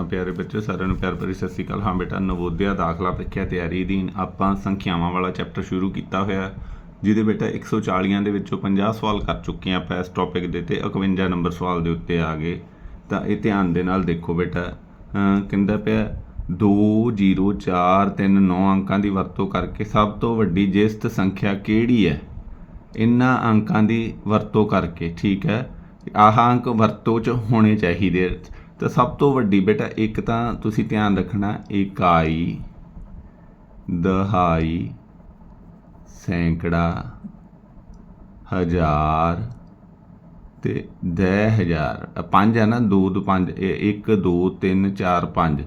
ਤਾਂ ਪਿਆਰੇ ਬੱਚੇ ਸਾਰਿਆਂ ਨੂੰ ਪਿਆਰ ਭਰੀ ਸਤਿ ਸ਼੍ਰੀ ਅਕਾਲ। ਹਾਂ ਬੇਟਾ, ਨਵੋਦਿਆ ਦਾਖਲਾ ਪ੍ਰੀਖਿਆ ਤਿਆਰੀ ਅਧੀਨ ਆਪਾਂ ਸੰਖਿਆਵਾਂ ਵਾਲਾ ਚੈਪਟਰ ਸ਼ੁਰੂ ਕੀਤਾ ਹੋਇਆ। ਜਿਹਦੇ ਬੇਟਾ 140 ਦੇ ਵਿੱਚੋਂ 50 ਸਵਾਲ ਕਰ ਚੁੱਕੇ ਹਾਂ ਆਪਾਂ ਇਸ ਟੌਪਿਕ ਦੇ ਤੇ 51 ਨੰਬਰ ਸਵਾਲ ਦੇ ਉੱਤੇ ਆ ਗਏ। ਤਾਂ ਇਹ ਧਿਆਨ ਦੇ ਨਾਲ ਦੇਖੋ ਬੇਟਾ। ਕਹਿੰਦਾ ਪਿਆ 2 0 4 3 9 ਅੰਕਾਂ ਦੀ ਵਰਤੋਂ ਕਰਕੇ ਸਭ ਤੋਂ ਵੱਡੀ ਜਿਸਤ ਸੰਖਿਆ ਕਿਹੜੀ ਹੈ? ਇਹਨਾਂ ਅੰਕਾਂ ਦੀ ਵਰਤੋਂ ਕਰਕੇ, ਠੀਕ ਹੈ? ਆਹ ਅੰਕ ਵਰਤੋਂ ਚ ਹੋਣੇ ਚਾਹੀਦੇ। ਤਾਂ ਸਭ ਤੋਂ ਵੱਡੀ ਬੇਟਾ, ਇੱਕ ਤਾਂ ਤੁਸੀਂ ਧਿਆਨ ਰੱਖਣਾ, ਇਕਾਈ, ਦਹਾਈ, ਸੈਂਕੜਾ, ਹਜ਼ਾਰ ਤੇ 10000 ਪੰਜ ਹੈ ਨਾ 2 ਤੋਂ 5 1 2 3 4 5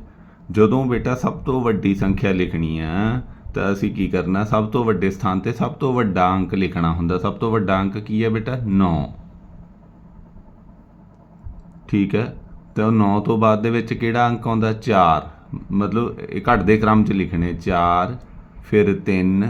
ਜਦੋਂ ਬੇਟਾ ਸਭ ਤੋਂ ਵੱਡੀ ਸੰਖਿਆ ਲਿਖਣੀ ਆ, ਤਾਂ ਅਸੀਂ ਕੀ ਕਰਨਾ, ਸਭ ਤੋਂ ਵੱਡੇ ਸਥਾਨ ਤੇ ਸਭ ਤੋਂ ਵੱਡਾ ਅੰਕ ਲਿਖਣਾ ਹੁੰਦਾ। ਸਭ ਤੋਂ ਵੱਡਾ ਅੰਕ ਕੀ ਹੈ ਬੇਟਾ? 9 ਠੀਕ ਹੈ? ਤਾਂ 9 ਤੋਂ ਬਾਅਦ ਦੇ ਵਿੱਚ ਕਿਹੜਾ ਅੰਕ ਆਉਂਦਾ? 4 ਮਤਲਬ ਇਹ ਘਟਦੇ ਕ੍ਰਮ 'ਚ ਲਿਖਣੇ। 4 ਫਿਰ 3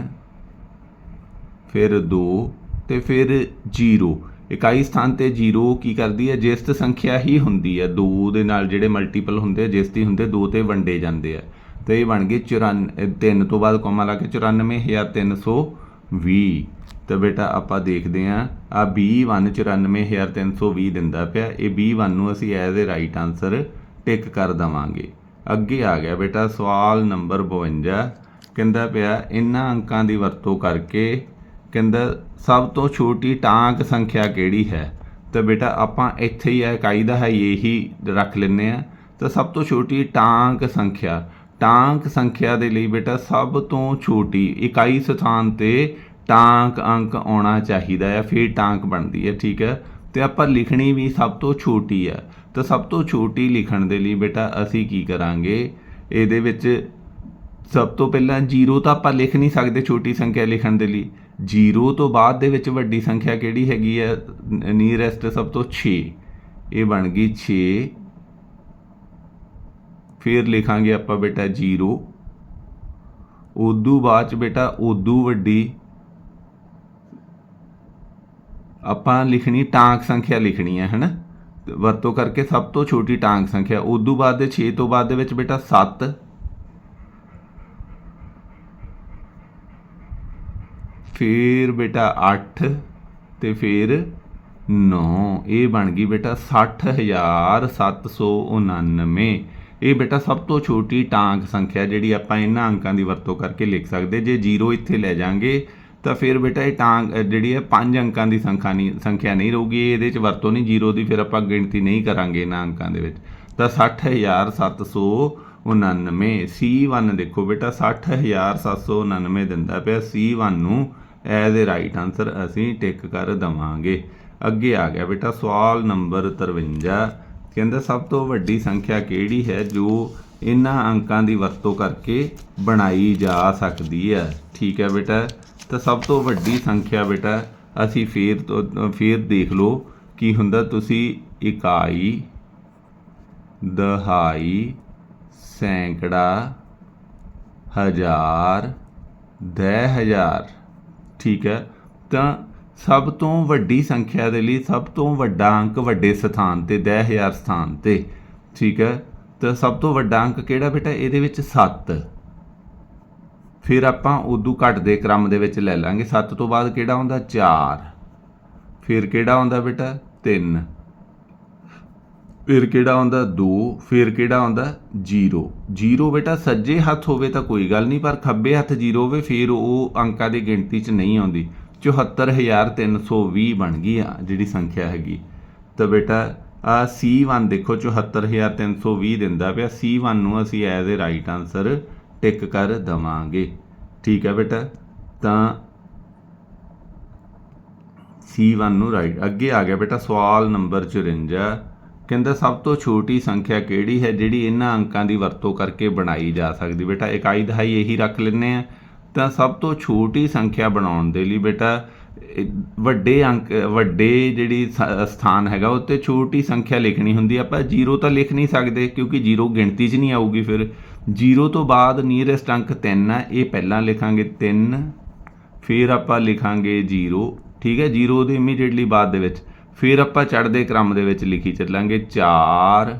ਫਿਰ 2 ਤੇ ਫਿਰ 0 ਇਕਾਈ ਸਥਾਨ ਤੇ 0 ਕੀ ਕਰਦੀ ਹੈ? ਜਿਸਤ ਸੰਖਿਆ ਹੀ ਹੁੰਦੀ ਹੈ। 2 ਦੇ ਨਾਲ ਜਿਹੜੇ ਮਲਟੀਪਲ ਹੁੰਦੇ ਆ, ਜਿਸਤੀ ਹੁੰਦੇ 2 ਤੇ ਵੰਡੇ ਜਾਂਦੇ ਆ। ਤੇ ਇਹ ਬਣ ਗਏ 94 3 ਤੋਂ ਬਾਅਦ ਕੋਮਾ ਲਾ ਕੇ 94320 ਤਾਂ ਬੇਟਾ ਆਪਾਂ ਦੇਖਦੇ ਆਂ ਆ B1 94320 ਦਿੰਦਾ ਪਿਆ। ਇਹ B1 ਨੂੰ ਅਸੀਂ as a right answer tick ਕਰ ਦਵਾਂਗੇ। ਅੱਗੇ ਆ ਗਿਆ ਬੇਟਾ, ਸਵਾਲ ਨੰਬਰ 52 ਕਹਿੰਦਾ ਪਿਆ ਇਹਨਾਂ ਅੰਕਾਂ ਦੀ ਵਰਤੋਂ ਕਰਕੇ ਕਹਿੰਦਾ, ਸਭ ਤੋਂ ਛੋਟੀ ਟਾਂਕ ਸੰਖਿਆ ਕਿਹੜੀ ਹੈ? ਤਾਂ ਬੇਟਾ, ਆਪਾਂ ਇੱਥੇ ਹੀ ਹੈ ਇਕਾਈ ਦਾ ਹੈ, ਇਹੀ ਰੱਖ ਲੈਨੇ ਆ ਤਾਂ ਸਭ ਤੋਂ ਛੋਟੀ ਟਾਂਕ ਸੰਖਿਆ। ਟਾਂਕ ਸੰਖਿਆ ਦੇ ਲਈ ਬੇਟਾ, ਸਭ ਤੋਂ ਛੋਟੀ ਇਕਾਈ ਸਥਾਨ ਤੇ ਟਾਂਕ ਅੰਕ ਆਉਣਾ ਚਾਹੀਦਾ ਹੈ, ਫਿਰ ਟਾਂਕ ਬਣਦੀ ਹੈ, ਠੀਕ ਹੈ। ਤੇ ਆਪਾਂ ਲਿਖਣੀ ਵੀ ਸਭ ਤੋਂ ਛੋਟੀ ਹੈ। ਤਾਂ ਸਭ ਤੋਂ ਛੋਟੀ ਲਿਖਣ ਦੇ ਲਈ ਬੇਟਾ ਅਸੀਂ ਕੀ ਕਰਾਂਗੇ? ਇਹਦੇ ਵਿੱਚ ਸਭ ਤੋਂ ਪਹਿਲਾਂ 0 ਤਾਂ ਆਪਾਂ ਲਿਖ ਨਹੀਂ ਸਕਦੇ ਛੋਟੀ ਸੰਖਿਆ ਲਿਖਣ ਦੇ ਲਈ। 0 ਤੋਂ ਬਾਅਦ ਦੇ ਵਿੱਚ ਵੱਡੀ ਸੰਖਿਆ ਕਿਹੜੀ ਹੈਗੀ ਹੈ? ਨੀਅਰੈਸਟ ਸਭ ਤੋਂ 6 ਇਹ ਬਣ ਗਈ 6 ਫਿਰ ਲਿਖਾਂਗੇ ਆਪਾਂ ਬੇਟਾ 0 ਉਦੋਂ ਬਾਅਦ ਚ ਬੇਟਾ ਉਦੋਂ ਵੱਡੀ ਆਪਾਂ ਲਿਖਣੀ ਟਾਂਕ ਸੰਖਿਆ ਲਿਖਣੀ ਹੈ, ਹੈਨਾ? ਵਰਤੋਂ ਕਰਕੇ ਸਭ ਤੋਂ ਛੋਟੀ ਟਾਂਕ ਸੰਖਿਆ। ਉਦੋਂ ਬਾਅਦ ਦੇ 6 ਤੋਂ ਬਾਅਦ ਦੇ ਵਿੱਚ ਬੇਟਾ 7 ਫਿਰ ਬੇਟਾ 8 ਤੇ ਫਿਰ 9 ਇਹ ਬਣ ਗਈ ਬੇਟਾ 60799 ਇਹ ਬੇਟਾ ਸਭ ਤੋਂ ਛੋਟੀ ਟਾਂਕ ਸੰਖਿਆ ਜਿਹੜੀ ਆਪਾਂ ਇਹਨਾਂ ਅੰਕਾਂ ਦੀ ਵਰਤੋਂ ਕਰਕੇ ਲਿਖ ਸਕਦੇ। ਜੇ 0 ਇੱਥੇ ਲੈ ਜਾਾਂਗੇ ਤਾਂ ਫਿਰ ਬੇਟਾ ਇਹ ਟਾਂਕ ਅ, ਜਿਹੜੀ ਹੈ ਪੰਜ ਅੰਕਾਂ ਦੀ ਸੰਖਿਆ ਨਹੀਂ ਸੰਖਿਆ ਨਹੀਂ ਰਹੂਗੀ ਇਹਦੇ ਚ ਵਰਤੋਂ ਨਹੀਂ ਜੀਰੋ ਦੀ ਫਿਰ ਆਪਾਂ ਗਿਣਤੀ ਨਹੀਂ ਕਰਾਂਗੇ ਇਹਨਾਂ ਅੰਕਾਂ ਦੇ ਵਿੱਚ। ਤਾਂ 60799 C1 ਦੇਖੋ ਬੇਟਾ 60799 ਦਿੰਦਾ ਪਿਆ C1 ਨੂੰ ਐਜ਼ ਅ ਰਾਈਟ ਆਨਸਰ ਅਸੀਂ ਟਿਕ ਕਰ ਦਵਾਂਗੇ। ਅੱਗੇ ਆ ਗਿਆ ਬੇਟਾ ਸਵਾਲ ਨੰਬਰ 53 ਕਹਿੰਦਾ ਸਭ ਤੋਂ ਵੱਡੀ ਸੰਖਿਆ ਕਿਹੜੀ ਹੈ ਜੋ ਇਹਨਾਂ ਅੰਕਾਂ ਦੀ ਵਰਤੋਂ ਕਰਕੇ ਬਣਾਈ ਜਾ ਸਕਦੀ ਹੈ? ਠੀਕ ਹੈ ਬੇਟਾ ਤਾਂ ਸਭ ਤੋਂ ਵੱਡੀ ਸੰਖਿਆ ਬੇਟਾ, ਅਸੀਂ ਫੇਰ ਤੋਂ, ਫੇਰ ਦੇਖ ਲਓ ਕੀ ਹੁੰਦਾ, ਤੁਸੀਂ ਇਕਾਈ, ਦਹਾਈ, ਸੈਂਕੜਾ, ਹਜ਼ਾਰ ਦਹ ਹਜ਼ਾਰ ਠੀਕ ਹੈ? ਤਾਂ ਸਭ ਤੋਂ ਵੱਡੀ ਸੰਖਿਆ ਦੇ ਲਈ ਸਭ ਤੋਂ ਵੱਡਾ ਅੰਕ ਵੱਡੇ ਸਥਾਨ ਤੇ 10000 ਸਥਾਨ ਤੇ, ਠੀਕ ਹੈ? ਤਾਂ ਸਭ ਤੋਂ ਵੱਡਾ ਅੰਕ ਕਿਹੜਾ ਬੇਟਾ? ਇਹਦੇ ਵਿੱਚ 7 ਫਿਰ ਆਪਾਂ ਉਦੋਂ ਘਟਦੇ ਕ੍ਰਮ ਦੇ ਵਿੱਚ ਲੈ ਲਾਂਗੇ। 7 ਤੋਂ ਬਾਅਦ ਕਿਹੜਾ ਹੁੰਦਾ 4 ਫਿਰ ਕਿਹੜਾ ਆਉਂਦਾ ਬੇਟਾ? 3 ਫਿਰ ਕਿਹੜਾ ਆਉਂਦਾ? 2 ਫਿਰ ਕਿਹੜਾ ਆਉਂਦਾ? 0 0 ਬੇਟਾ ਸੱਜੇ ਹੱਥ ਹੋਵੇ ਤਾਂ ਕੋਈ ਗੱਲ ਨਹੀਂ, ਪਰ ਖੱਬੇ ਹੱਥ 0 ਹੋਵੇ ਫਿਰ ਉਹ ਅੰਕਾਂ ਦੀ ਗਿਣਤੀ 'ਚ ਨਹੀਂ ਆਉਂਦੀ। 74320 ਬਣ ਗਈ ਆ ਜਿਹੜੀ ਸੰਖਿਆ ਹੈਗੀ। ਤਾਂ ਬੇਟਾ ਆ C1 ਦੇਖੋ 74320 ਦਿੰਦਾ ਪਿਆ। C1 ਨੂੰ ਅਸੀਂ as a right answer tick ਕਰ ਦਵਾਂਗੇ। ਠੀਕ ਹੈ ਬੇਟਾ? ਤਾਂ C1 ਨੂੰ ਰਾਈਟ ਅੱਗੇ ਆ ਗਿਆ ਬੇਟਾ, ਸਵਾਲ ਨੰਬਰ 54 ਕਹਿੰਦਾ, ਸਭ ਤੋਂ ਛੋਟੀ ਸੰਖਿਆ ਕਿਹੜੀ ਹੈ ਜਿਹੜੀ ਇਹਨਾਂ ਅੰਕਾਂ ਦੀ ਵਰਤੋਂ ਕਰਕੇ ਬਣਾਈ ਜਾ ਸਕਦੀ? ਬੇਟਾ ਇਕਾਈ ਦਹਾਈ ਇਹੀ ਰੱਖ ਲੈਂਦੇ ਆ ਤਾਂ ਸਭ ਤੋਂ ਛੋਟੀ ਸੰਖਿਆ ਬਣਾਉਣ ਦੇ ਲਈ ਬੇਟਾ ਵੱਡੇ ਅੰਕ, ਵੱਡੇ ਜਿਹੜੀ ਸ- ਸਥਾਨ ਹੈਗਾ ਉੱਤੇ ਛੋਟੀ ਸੰਖਿਆ ਲਿਖਣੀ ਹੁੰਦੀ ਆਪਾਂ ਜੀਰੋ ਤਾਂ ਲਿਖ ਨਹੀਂ ਸਕਦੇ, ਕਿਉਂਕਿ ਜੀਰੋ ਗਿਣਤੀ 'ਚ ਨਹੀਂ ਆਊਗੀ ਫਿਰ। ਜ਼ੀਰੋ ਤੋਂ ਬਾਅਦ ਨੀਅਰੈਸਟ ਅੰਕ 3 ਆ, ਇਹ ਪਹਿਲਾਂ ਲਿਖਾਂਗੇ 3 ਫਿਰ ਆਪਾਂ ਲਿਖਾਂਗੇ ਜ਼ੀਰੋ, ਠੀਕ ਹੈ? ਜੀਰੋ ਦੇ ਇਮੀਡੀਏਟਲੀ ਬਾਅਦ ਦੇ ਵਿੱਚ। ਫਿਰ ਆਪਾਂ ਚੜ੍ਹਦੇ ਕ੍ਰਮ ਦੇ ਵਿੱਚ ਲਿਖੀ ਚੱਲਾਂਗੇ 4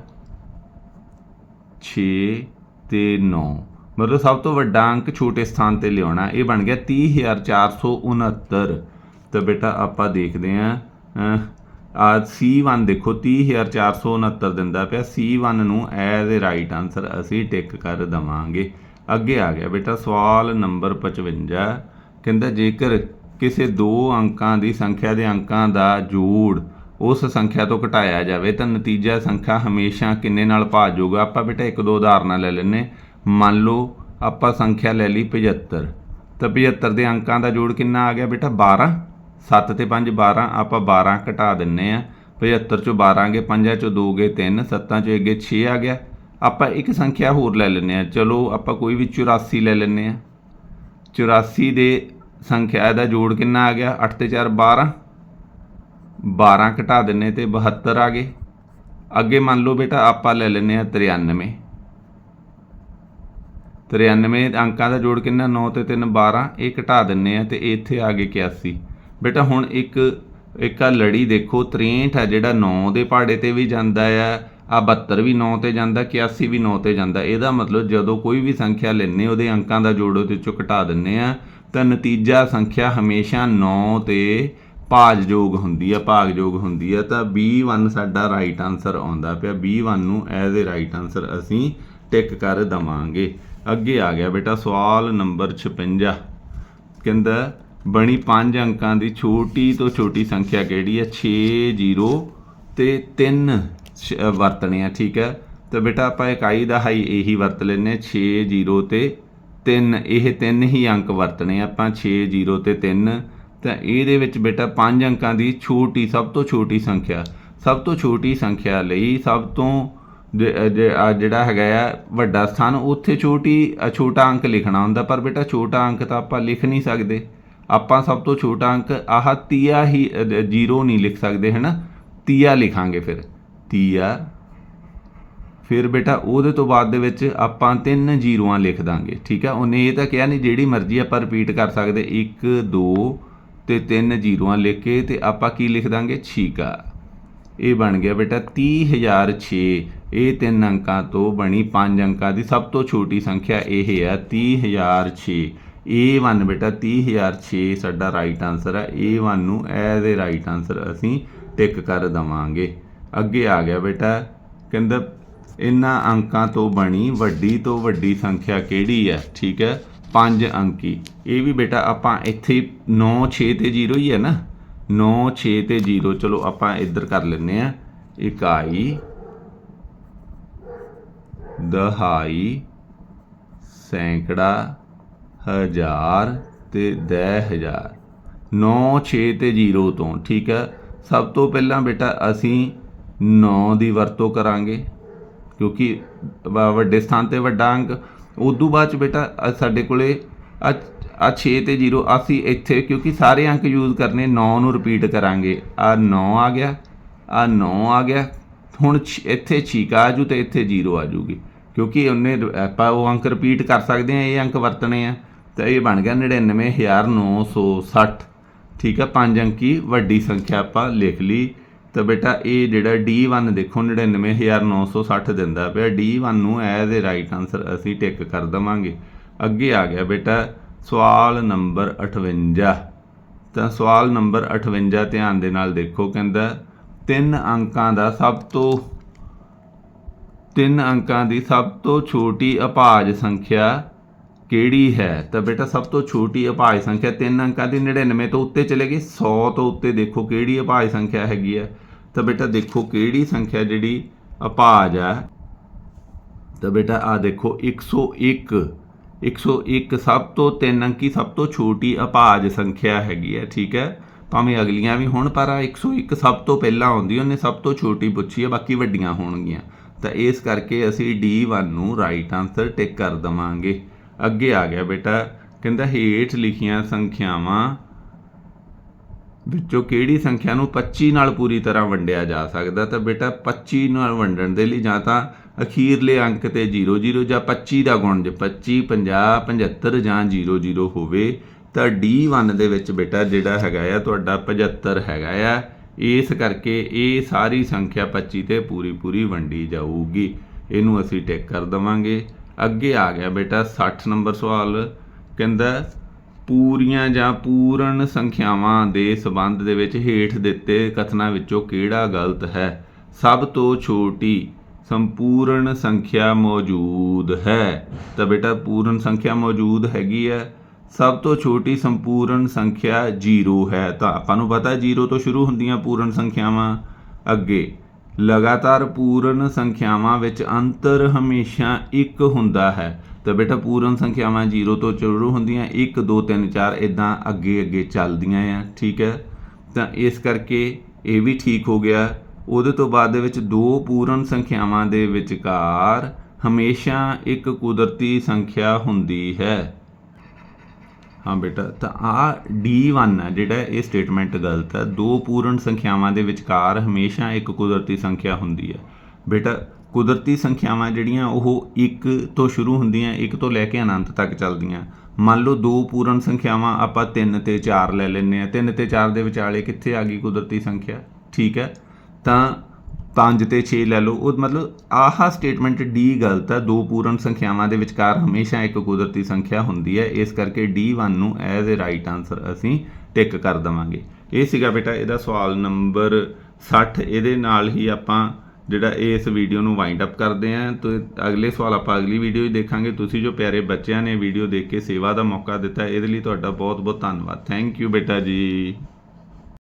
6 ਤੇ 9 ਮਤਲਬ ਸਭ ਤੋਂ ਵੱਡਾ ਅੰਕ ਛੋਟੇ ਸਥਾਨ ਤੇ ਲਿਆਉਣਾ, ਇਹ ਬਣ ਗਿਆ 30469 ਤਾਂ ਬੇਟਾ ਆਪਾਂ ਦੇਖਦੇ ਆਂ ਆ C1 ਦੇਖੋ 30469 ਦਿੰਦਾ ਪਿਆ। C1 ਨੂੰ ਐਜ਼ ਅ ਰਾਈਟ ਆਨਸਰ ਅਸੀਂ ਟਿਕ ਕਰ ਦਵਾਂਗੇ। ਅੱਗੇ ਆ ਗਿਆ ਬੇਟਾ, ਸਵਾਲ ਨੰਬਰ 55 ਕਹਿੰਦਾ, ਜੇਕਰ ਕਿਸੇ ਦੋ ਅੰਕਾਂ ਦੀ ਸੰਖਿਆ ਦੇ ਅੰਕਾਂ ਦਾ ਜੋੜ ਉਸ ਸੰਖਿਆ ਤੋਂ ਘਟਾਇਆ ਜਾਵੇ, ਤਾਂ ਨਤੀਜਾ ਸੰਖਿਆ ਹਮੇਸ਼ਾ ਕਿੰਨੇ ਨਾਲ ਭਾਜ ਹੋਊਗਾ ਆਪਾਂ ਬੇਟਾ ਇੱਕ ਦੋ ਉਦਾਹਰਨਾਂ ਲੈ ਲੈਨੇ ਮੰਨ ਲਓ, ਆਪਾਂ ਸੰਖਿਆ ਲੈ ਲਈ 75 ਤਾਂ 75 ਦੇ ਅੰਕਾਂ ਦਾ ਜੋੜ ਕਿੰਨਾ ਆ ਗਿਆ ਬੇਟਾ? 12 7 ਤੇ 5 12 ਆਪਾਂ 12 ਘਟਾ ਦਿੰਨੇ ਆ। 75 ਚੋਂ 12 ਗਏ 5 ਚੋਂ 2 ਗਏ 3 7 ਚੋਂ ਅੱਗੇ 6 ਆ ਗਿਆ। ਆਪਾਂ ਇੱਕ ਸੰਖਿਆ ਹੋਰ ਲੈ ਲੈਨੇ ਆ। ਚਲੋ, ਆਪਾਂ ਕੋਈ ਵੀ 84 ਲੈ ਲੈਨੇ ਆ। 84 ਦੇ ਸੰਖਿਆ ਦਾ ਜੋੜ ਕਿੰਨਾ ਆ ਗਿਆ? 8 ਤੇ 4 12 12 ਘਟਾ ਦਿੰਨੇ ਤੇ 72 ਆ ਗਏ। ਅੱਗੇ ਮੰਨ ਲਓ ਬੇਟਾ, ਆਪਾਂ ਲੈ ਲੈਨੇ ਆ 93 93 ਅੰਕਾਂ ਦਾ ਜੋੜ ਕਿੰਨਾ? 9 ਤੇ 3 12 ਇਹ ਘਟਾ ਦਿੰਨੇ ਆ ਤੇ ਇੱਥੇ ਆ ਗਏ 81 ਬੇਟਾ, ਹੁਣ ਇੱਕ ਇੱਕ ਆ ਲੜੀ ਦੇਖੋ 63 ਆ ਜਿਹੜਾ 9 ਦੇ ਪਹਾੜੇ ਤੇ ਵੀ ਜਾਂਦਾ ਆ ਆ 72 ਵੀ 9 ਤੇ ਜਾਂਦਾ 81 ਵੀ 9 ਤੇ ਜਾਂਦਾ। ਇਹਦਾ ਮਤਲਬ ਜਦੋਂ ਕੋਈ ਵੀ ਸੰਖਿਆ ਲੈਣੇ ਉਹਦੇ ਅੰਕਾਂ ਦਾ ਜੋੜ ਉਹਦੇ ਚੋਂ ਘਟਾ ਦਿੰਨੇ ਆ, ਤਾਂ ਨਤੀਜਾ ਸੰਖਿਆ ਹਮੇਸ਼ਾ 9 ਤੇ ਭਾਗਯੋਗ ਹੁੰਦੀ ਆ, ਭਾਗਯੋਗ ਹੁੰਦੀ ਆ। ਤਾਂ B1 ਸਾਡਾ ਰਾਈਟ ਆਨਸਰ ਆਉਂਦਾ ਪਿਆ। B1 ਨੂੰ ਐਜ਼ ਅ ਰਾਈਟ ਆਨਸਰ ਅਸੀਂ ਟਿਕ ਕਰ ਦਵਾਂਗੇ। ਅੱਗੇ ਆ ਗਿਆ ਬੇਟਾ, ਸਵਾਲ ਨੰਬਰ 56 ਕਹਿੰਦਾ ਬਣੀ 5 ਅੰਕਾਂ ਦੀ ਛੋਟੀ ਤੋਂ ਛੋਟੀ ਸੰਖਿਆ ਕਿਹੜੀ ਹੈ? 6 0 ਤੇ 3 ਵਰਤਣੇ ਆ, ਠੀਕ ਹੈ? ਤਾਂ ਬੇਟਾ ਆਪਾਂ ਇਕਾਈ ਦਾ ਹਾਈ ਇਹੀ ਵਰਤ ਲੈਨੇ 6 0 ਤੇ 3 ਇਹ ਤਿੰਨ ਹੀ ਅੰਕ ਵਰਤਣੇ ਆਪਾਂ 6 0 ਤੇ 3 ਤਾਂ ਇਹਦੇ ਵਿੱਚ ਬੇਟਾ 5 ਅੰਕਾਂ ਦੀ ਛੋਟੀ, ਸਭ ਤੋਂ ਛੋਟੀ ਸੰਖਿਆ। ਸਭ ਤੋਂ ਛੋਟੀ ਸੰਖਿਆ ਲਈ ਸਭ ਤੋਂ ਜਿਹੜਾ ਹੈਗਾ ਆ, ਵੱਡਾ ਸਥਾਨ, ਉੱਥੇ ਛੋਟੀ ਛੋਟਾ ਅੰਕ ਲਿਖਣਾ ਹੁੰਦਾ, ਪਰ ਬੇਟਾ ਛੋਟਾ ਅੰਕ ਤਾਂ ਆਪਾਂ ਲਿਖ ਨਹੀਂ ਸਕਦੇ। ਆਪਾਂ ਸਭ ਤੋਂ ਛੋਟਾ ਅੰਕ ਆਹ ਤੀਆ ਹੀ ਜ਼ੀਰੋ ਨਹੀਂ ਲਿਖ ਸਕਦੇ, ਹੈਨਾ? ਤੀਆ ਲਿਖਾਂਗੇ ਫਿਰ। ਤੀਆ। ਫਿਰ ਬੇਟਾ, ਉਹਦੇ ਤੋਂ ਬਾਅਦ ਦੇ ਵਿੱਚ ਆਪਾਂ ਤਿੰਨ ਜ਼ੀਰੋਆਂ ਲਿਖ ਦਾਂਗੇ, ਠੀਕ ਹੈ ਉਹਨੇ ਇਹ ਤਾਂ ਕਿਹਾ ਨਹੀਂ ਜਿਹੜੀ ਮਰਜ਼ੀ ਆਪਾਂ ਰਿਪੀਟ ਕਰ ਸਕਦੇ 1 2 ਤੇ ਤਿੰਨ ਜ਼ੀਰੋਆਂ ਲਿਖ ਕੇ ਤੇ ਆਪਾਂ ਕੀ ਲਿਖ ਦਾਂਗੇ? ਛੀਕਾ। ਇਹ ਬਣ ਗਿਆ ਬੇਟਾ 30006 ਇਹ ਤਿੰਨ ਅੰਕਾਂ ਤੋਂ ਬਣੀ ਪੰਜ ਅੰਕਾਂ ਦੀ ਸਭ ਤੋਂ ਛੋਟੀ ਸੰਖਿਆ ਇਹ ਹੈ 30006 A1 ਬੇਟਾ 30006 ਸਾਡਾ ਰਾਈਟ ਆਨਸਰ ਹੈ A1 ਨੂੰ ਐਜ਼ ਏ ਰਾਈਟ ਆਨਸਰ ਅਸੀਂ ਟਿਕ ਕਰ ਦਵਾਂਗੇ। ਅੱਗੇ ਆ ਗਿਆ ਬੇਟਾ, ਕਹਿੰਦਾ ਇਹਨਾਂ ਅੰਕਾਂ ਤੋਂ ਬਣੀ ਵੱਡੀ ਤੋਂ ਵੱਡੀ ਸੰਖਿਆ ਕਿਹੜੀ ਹੈ ਠੀਕ ਹੈ, ਪੰਜ ਅੰਕੀ। ਇਹ ਵੀ ਬੇਟਾ ਆਪਾਂ ਇੱਥੇ 9 6 ਤੇ 0 ਹੀ ਹੈ ਨਾ। 9 6 ਤੇ 0 ਚਲੋ ਆਪਾਂ ਇੱਧਰ ਕਰ ਲੈਨੇ ਆ ਇਕਾਈ, ਦਹਾਈ, ਸੈਂਕੜਾ ਹਜ਼ਾਰ ਤੇ 10000 9 6 ਤੇ 0 ਤੋਂ, ਠੀਕ ਹੈ? ਸਭ ਤੋਂ ਪਹਿਲਾਂ ਬੇਟਾ ਅਸੀਂ 9 ਦੀ ਵਰਤੋਂ ਕਰਾਂਗੇ, ਕਿਉਂਕਿ ਵ- ਵੱਡੇ ਸਥਾਨ ਤੇ ਵੱਡਾ ਅੰਕ। ਉਦੋਂ ਬਾਅਦ ਚ ਬੇਟਾ ਸਾਡੇ ਕੋਲੇ ਆ ਆ 6 ਤੇ 0 ਅਸੀਂ ਇੱਥੇ, ਕਿਉਂਕਿ ਸਾਰੇ ਅੰਕ ਯੂਜ਼ ਕਰਨੇ 9 ਨੂੰ ਰਿਪੀਟ ਕਰਾਂਗੇ। ਆ 9 ਆ ਗਿਆ, ਆ 9 ਆ ਗਿਆ, ਹੁਣ ਛ- ਇੱਥੇ ਛੀਕਾ ਜੂ ਤੇ ਇੱਥੇ 0 ਆ ਜੂਗੀ, ਕਿਉਂਕਿ ਉਹਨੇ, ਆਪਾਂ ਉਹ ਅੰਕ ਰਿਪੀਟ ਕਰ ਸਕਦੇ ਆ ਇਹ ਅੰਕ ਵਰਤਣੇ ਆ। ਤਾਂ ਇਹ ਬਣ ਗਿਆ 99960 ਠੀਕ ਆ, ਪੰਜ ਅੰਕੀ ਵੱਡੀ ਸੰਖਿਆ ਆਪਾਂ ਲਿਖ ਲਈ। ਤਾਂ ਬੇਟਾ ਇਹ ਜਿਹੜਾ D1 ਦੇਖੋ 99960 ਦਿੰਦਾ ਪਿਆ। D1 ਨੂੰ ਐਜ਼ ਅ ਰਾਈਟ ਆਨਸਰ ਅਸੀਂ ਟਿਕ ਕਰ ਦਵਾਂਗੇ। ਅੱਗੇ ਆ ਗਿਆ ਬੇਟਾ, ਸਵਾਲ ਨੰਬਰ 58 ਤਾਂ ਸਵਾਲ ਨੰਬਰ 58 ਧਿਆਨ ਦੇ ਨਾਲ ਦੇਖੋ ਕਹਿੰਦਾ, ਤਿੰਨ ਅੰਕਾਂ ਦਾ ਸਭ ਤੋਂ ਤਿੰਨ ਅੰਕਾਂ ਦੀ ਸਭ ਤੋਂ ਛੋਟੀ ਅਭਾਜ ਸੰਖਿਆ ਕਿਹੜੀ ਹੈ? ਤਾਂ ਬੇਟਾ ਸਭ ਤੋਂ ਛੋਟੀ ਅਭਾਜ ਸੰਖਿਆ ਤਿੰਨ ਅੰਕਾਂ ਦੀ 99 ਤੋਂ ਉੱਤੇ ਚਲੇ ਗਈ 100 ਤੋਂ ਉੱਤੇ ਦੇਖੋ ਕਿਹੜੀ ਅਭਾਜ ਸੰਖਿਆ ਹੈਗੀ ਹੈ ਤਾਂ ਬੇਟਾ ਦੇਖੋ ਕਿਹੜੀ ਸੰਖਿਆ ਜਿਹੜੀ ਅਪਾਜ ਹੈ ਤਾਂ ਬੇਟਾ ਆ ਦੇਖੋ 101 101 ਸਭ ਤੋਂ ਤਿੰਨ ਅੰਕੀ ਸਭ ਤੋਂ ਛੋਟੀ ਅਭਾਜ ਸੰਖਿਆ ਹੈਗੀ ਹੈ ਠੀਕ ਹੈ? ਭਾਵੇਂ ਅਗਲੀਆਂ ਵੀ ਹੋਣ, ਪਰ ਆ 101 ਸਭ ਤੋਂ ਪਹਿਲਾਂ ਆਉਂਦੀ, ਉਹਨੇ ਸਭ ਤੋਂ ਛੋਟੀ ਪੁੱਛੀ ਹੈ ਬਾਕੀ ਵੱਡੀਆਂ ਹੋਣਗੀਆਂ। ਤਾਂ ਇਸ ਕਰਕੇ ਅਸੀਂ D1 ਨੂੰ ਰਾਈਟ ਆਨਸਰ ਟਿਕ ਕਰ ਦਵਾਂਗੇ। ਅੱਗੇ ਆ ਗਿਆ ਬੇਟਾ। ਕਹਿੰਦਾ, ਹੇਠ ਲਿਖੀਆਂ ਸੰਖਿਆਵਾਂ ਵਿੱਚੋਂ ਕਿਹੜੀ ਸੰਖਿਆ ਨੂੰ 25 ਨਾਲ ਪੂਰੀ ਤਰ੍ਹਾਂ ਵੰਡਿਆ ਜਾ ਸਕਦਾ? ਤਾਂ ਬੇਟਾ 25 ਨਾਲ ਵੰਡਣ ਦੇ ਲਈ ਜਾਂ ਤਾਂ ਅਖੀਰਲੇ ਅੰਕ ਤੇ 00 ਜਾਂ 25 ਦਾ ਗੁਣ ਜੇ 25 50 75 ਜਾਂ 00 ਹੋਵੇ, ਤਾਂ D1 ਦੇ ਵਿੱਚ ਬੇਟਾ ਜਿਹੜਾ ਹੈਗਾ ਆ, ਤੁਹਾਡਾ 75 ਹੈਗਾ ਆ। ਇਸ ਕਰਕੇ ਇਹ ਸਾਰੀ ਸੰਖਿਆ 25 ਤੇ ਪੂਰੀ ਪੂਰੀ ਵੰਡੀ ਜਾਊਗੀ। ਇਹਨੂੰ ਅਸੀਂ ਟਿਕ ਕਰ ਦਵਾਂਗੇ। ਅੱਗੇ ਆ ਗਿਆ ਬੇਟਾ 60 ਨੰਬਰ ਸਵਾਲ। ਕਹਿੰਦਾ, ਪੂਰੀਆਂ ਜਾਂ ਪੂਰਨ ਸੰਖਿਆਵਾਂ ਦੇ ਸਬੰਧ ਦੇ ਵਿੱਚ ਹੇਠ ਦਿੱਤੇ ਕਥਨਾਂ ਵਿੱਚੋਂ ਕਿਹੜਾ ਗਲਤ ਹੈ? ਸਭ ਤੋਂ ਛੋਟੀ ਸੰਪੂਰਨ ਸੰਖਿਆ ਮੌਜੂਦ ਹੈ। ਤਾਂ ਬੇਟਾ, ਪੂਰਨ ਸੰਖਿਆ ਮੌਜੂਦ ਹੈਗੀ ਹੈ। ਸਭ ਤੋਂ ਛੋਟੀ ਸੰਪੂਰਨ ਸੰਖਿਆ 0 ਹੈ। ਤਾਂ ਆਪਾਂ ਨੂੰ ਪਤਾ 0 ਤੋਂ ਸ਼ੁਰੂ ਹੁੰਦੀਆਂ ਪੂਰਨ ਸੰਖਿਆਵਾਂ ਅੱਗੇ। ਲਗਾਤਾਰ ਪੂਰਨ ਸੰਖਿਆਵਾਂ ਵਿੱਚ ਅੰਤਰ ਹਮੇਸ਼ਾ 1 ਹੁੰਦਾ ਹੈ। ਤਾਂ ਬੇਟਾ, ਪੂਰਨ ਸੰਖਿਆਵਾਂ 0 ਤੋਂ ਸ਼ੁਰੂ ਹੁੰਦੀਆਂ 1 2 3 4 ਇਦਾਂ ਅੱਗੇ ਅੱਗੇ ਚੱਲਦੀਆਂ ਆ, ਠੀਕ ਹੈ? ਤਾਂ ਇਸ ਕਰਕੇ ਇਹ ਵੀ ਠੀਕ ਹੋ ਗਿਆ। ਉਹਦੇ ਤੋਂ ਬਾਅਦ ਦੇ ਵਿੱਚ ਦੋ ਪੂਰਨ ਸੰਖਿਆਵਾਂ ਦੇ ਵਿਚਕਾਰ ਹਮੇਸ਼ਾ ਇੱਕ ਕੁਦਰਤੀ ਸੰਖਿਆ ਹੁੰਦੀ ਹੈ। ਹਾਂ ਬੇਟਾ, ਤਾਂ ਆ D1 ਹੈ ਜਿਹੜਾ ਇਹ ਸਟੇਟਮੈਂਟ ਗਲਤ ਹੈ। ਦੋ ਪੂਰਨ ਸੰਖਿਆਵਾਂ ਦੇ ਵਿਚਕਾਰ ਹਮੇਸ਼ਾ ਇੱਕ ਕੁਦਰਤੀ ਸੰਖਿਆ ਹੁੰਦੀ ਹੈ। ਬੇਟਾ, ਕੁਦਰਤੀ ਸੰਖਿਆਵਾਂ ਜਿਹੜੀਆਂ ਉਹ 1 ਤੋਂ ਸ਼ੁਰੂ ਹੁੰਦੀਆਂ 1 ਤੋਂ ਲੈ ਕੇ ਅਨੰਤ ਤੱਕ ਚੱਲਦੀਆਂ। ਮੰਨ ਲਓ ਦੋ ਪੂਰਨ ਸੰਖਿਆਵਾਂ ਆਪਾਂ 3 ਤੇ 4 ਲੈ ਲੈਂਦੇ ਆ 3 ਤੇ 4 ਦੇ ਵਿਚਾਲੇ ਕਿੱਥੇ ਆ ਗਈ ਕੁਦਰਤੀ ਸੰਖਿਆ? ਠੀਕ ਹੈ। ਤਾਂ 5 ਤੇ 6 ਲੈ ਲਓ। ਉਹ ਮਤਲਬ ਆਹ ਸਟੇਟਮੈਂਟ ਡੀ ਗਲਤ ਹੈ ਦੋ ਪੂਰਨ ਸੰਖਿਆਵਾਂ ਦੇ ਵਿਚਕਾਰ ਹਮੇਸ਼ਾ ਇੱਕ ਕੁਦਰਤੀ ਸੰਖਿਆ ਹੁੰਦੀ ਹੈ। ਇਸ ਕਰਕੇ D1 ਨੂੰ ਐਜ਼ ਅ ਰਾਈਟ ਆਨਸਰ ਅਸੀਂ ਟਿਕ ਕਰ ਦਵਾਂਗੇ। ਇਹ ਸੀਗਾ ਬੇਟਾ ਇਹਦਾ ਸਵਾਲ ਨੰਬਰ 60 ਇਹਦੇ ਨਾਲ ਹੀ ਆਪਾਂ ਜਿਹੜਾ ਇਸ ਵੀਡੀਓ ਨੂੰ ਵਾਈਂਡ ਅਪ ਕਰਦੇ ਆਂ ਤੇ ਅਗਲੇ ਸਵਾਲ ਆਪਾਂ ਅਗਲੀ ਵੀਡੀਓ 'ਚ ਦੇਖਾਂਗੇ। ਤੁਸੀਂ ਜੋ ਪਿਆਰੇ ਬੱਚਿਆਂ ਨੇ ਵੀਡੀਓ ਦੇਖ ਕੇ ਸੇਵਾ ਦਾ ਮੌਕਾ ਦਿੱਤਾ, ਇਹਦੇ ਲਈ ਤੁਹਾਡਾ ਬਹੁਤ ਬਹੁਤ ਧੰਨਵਾਦ। ਥੈਂਕ ਯੂ ਬੇਟਾ ਜੀ।